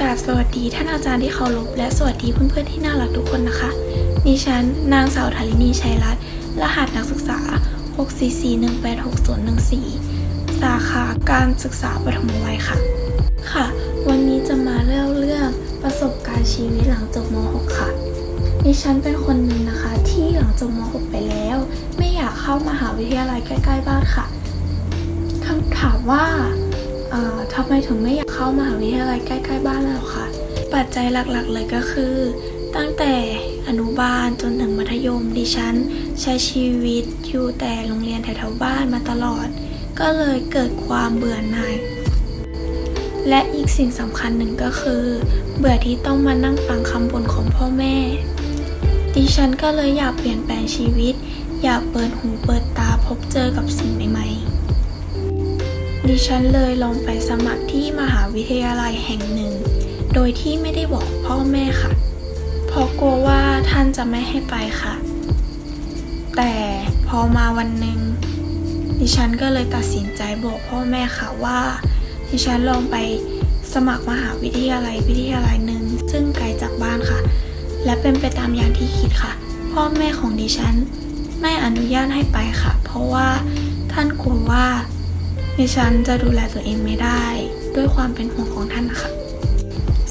กราบสวัสดีท่านอาจารย์ที่เคารพและสวัสดีเพื่อนๆที่น่ารักทุกคนนะคะดิฉันนางสาวธารินีชัยรัตน์รหัสนักศึกษา 644186014 สาขาการศึกษาปฐมวัยค่ะ ค่ะ วันนี้จะมาเล่าเรื่องประสบการณ์ชีวิตหลังจบม .6 ค่ะดิฉันเป็นคนหนึ่งนะคะ ที่หลังจบม .6 ไปแล้ว ไม่อยากเข้ามหาวิทยาลัยใกล้ ๆ บ้านค่ะคำถามว่าทำไมถึงไม่อยาก เข้ามหาวิทยาลัยใกล้ๆบ้านเราค่ะ ปัจจัยหลักๆเลยก็คือ ตั้งแต่อนุบาลจนถึงมัธยมดิฉัน ใช้ชีวิตอยู่แต่โรงเรียนแถวๆบ้านมาตลอด ก็เลยเกิดความเบื่อหน่ายและอีกสิ่งสำคัญหนึ่งก็คือ เบื่อที่ต้องมานั่งฟังคำบ่นของพ่อแม่ ดิฉันก็เลยอยากเปลี่ยนแปลงชีวิต อยากเปิดหูเปิดตาพบเจอกับสิ่งใหม่ ดิฉันเลยลองไปสมัครที่มหาวิทยาลัยแห่งหนึ่ง โดยที่ไม่ได้บอกพ่อแม่ค่ะ เพราะกลัวว่าท่านจะไม่ให้ไปค่ะ แต่พอมาวันหนึ่งดิฉันก็เลยตัดสินใจบอกพ่อแม่ค่ะว่า ดิฉันลองไปสมัครมหาวิทยาลัยวิทยาลัยหนึ่งซึ่งไกลจากบ้านค่ะ และเป็นไปตามอย่างที่คิดค่ะ พ่อแม่ของดิฉัน ไม่อนุญาตให้ไปค่ะ เพราะว่าท่านกลัวว่า ดิฉันจะดูแลตัวเองไม่ได้ ด้วยความเป็นห่วงของท่านนะคะ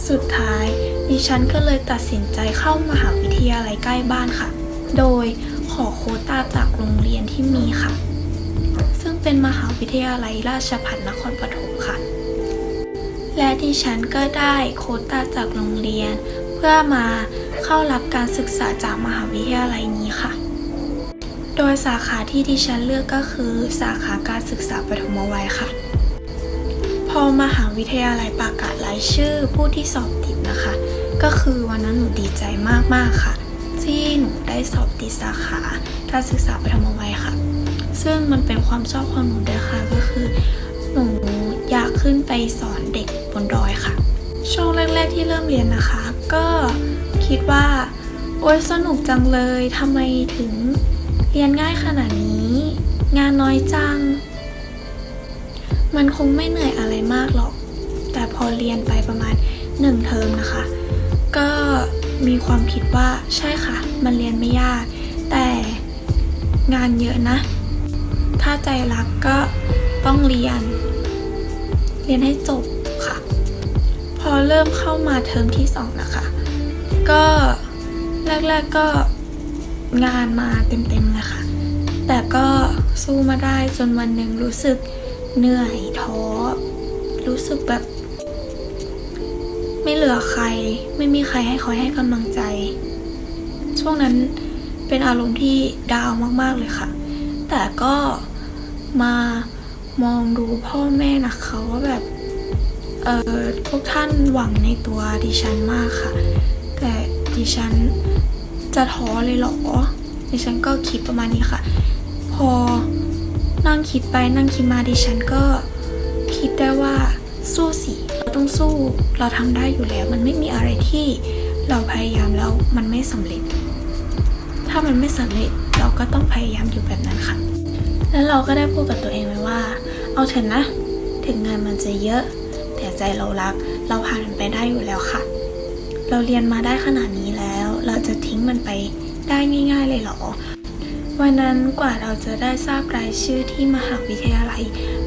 สุดท้าย ดิฉันก็เลยตัดสินใจเข้ามหาวิทยาลัยใกล้บ้านค่ะ โดยขอโควต้าจากโรงเรียนที่มีค่ะ ซึ่งเป็นมหาวิทยาลัยราชภัฏนครปฐมค่ะ และดิฉันก็ได้โควต้าจากโรงเรียน เพื่อมาเข้ารับการศึกษาจากมหาวิทยาลัยนี้ค่ะ โดยสาขาที่ดิฉันเลือกก็คือ สาขาการศึกษาปฐมวัยค่ะ พอมหาวิทยาลัยประกาศรายชื่อผู้ที่สอบติดนะคะ ก็คือวันนั้นหนูดีใจมากๆค่ะ ที่หนูได้สอบติดสาขาการศึกษาปฐมวัยค่ะ ซึ่งมันเป็นความชอบของหนูด้วยค่ะก็คือหนูอยากขึ้นไปสอนเด็กบนดอยค่ะ ช่วงแรก ๆ ที่เริ่มเรียนนะคะ ก็คิดว่าโอ๊ยสนุกจังเลยทำไมถึง เรียนง่ายขนาดนี้ งานน้อยจัง มันคงไม่เหนื่อยอะไรมากหรอก แต่พอเรียนไปประมาณหนึ่งเทอมนะคะ ก็มีความคิดว่าใช่ค่ะ มันเรียนไม่ยาก แต่งานเยอะนะ ถ้าใจรักก็ต้องเรียน เรียนให้จบค่ะ พอเริ่มเข้ามาเทอมที่สองนะคะ ก็แรก ๆก็ งานมาเต็มๆเลยค่ะ แต่ก็สู้มาได้จนวันหนึ่งรู้สึกเหนื่อยท้อ รู้สึกแบบ ไม่เหลือใคร ไม่มีใครให้คอยให้กำลังใจ ช่วงนั้นเป็นอารมณ์ที่ดาวมากๆเลยค่ะ แต่ก็มามองดูพ่อแม่นะคะว่าแบบ เออพวกท่านหวังในตัวดิฉันมากค่ะ แต่ดิฉัน จะท้อเลยเหรอดิฉันก็คิดประมาณนี้ค่ะ พอนั่งคิดไปนั่งคิดมาดิฉันก็คิดได้ว่าสู้สิเราต้องสู้เราทำได้อยู่แล้ว มันไม่มีอะไรที่เราพยายามแล้วมันไม่สำเร็จ ถ้ามันไม่สำเร็จเราก็ต้องพยายามอยู่แบบนั้นค่ะ แล้วเราก็ได้พูดกับตัวเองไว้ว่า เอาเถอะนะ ถึงงานมันจะเยอะ แต่ใจเรารัก เราผ่านมันไปได้อยู่แล้วค่ะ เราเรียนมาได้ขนาดนี้แล้ว เราจะทิ้งมันไปได้ง่ายๆเลยเหรอ วันนั้นกว่าเราจะได้ทราบรายชื่อที่มหาวิทยาลัย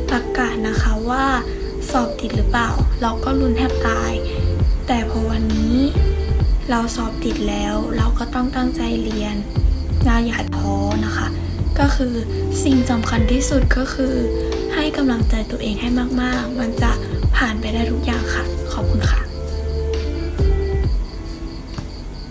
ประกาศนะคะว่าสอบติดหรือเปล่า เราก็ลุ้นแทบตาย แต่พอวันนี้เราสอบติดแล้วเราก็ต้องตั้งใจเรียนเราอย่าท้อนะคะ ก็คือสิ่งสำคัญที่สุดก็คือ ให้กำลังใจตัวเองให้มากๆ มันจะผ่านไปได้ทุกอย่างค่ะ ขอบคุณค่ะ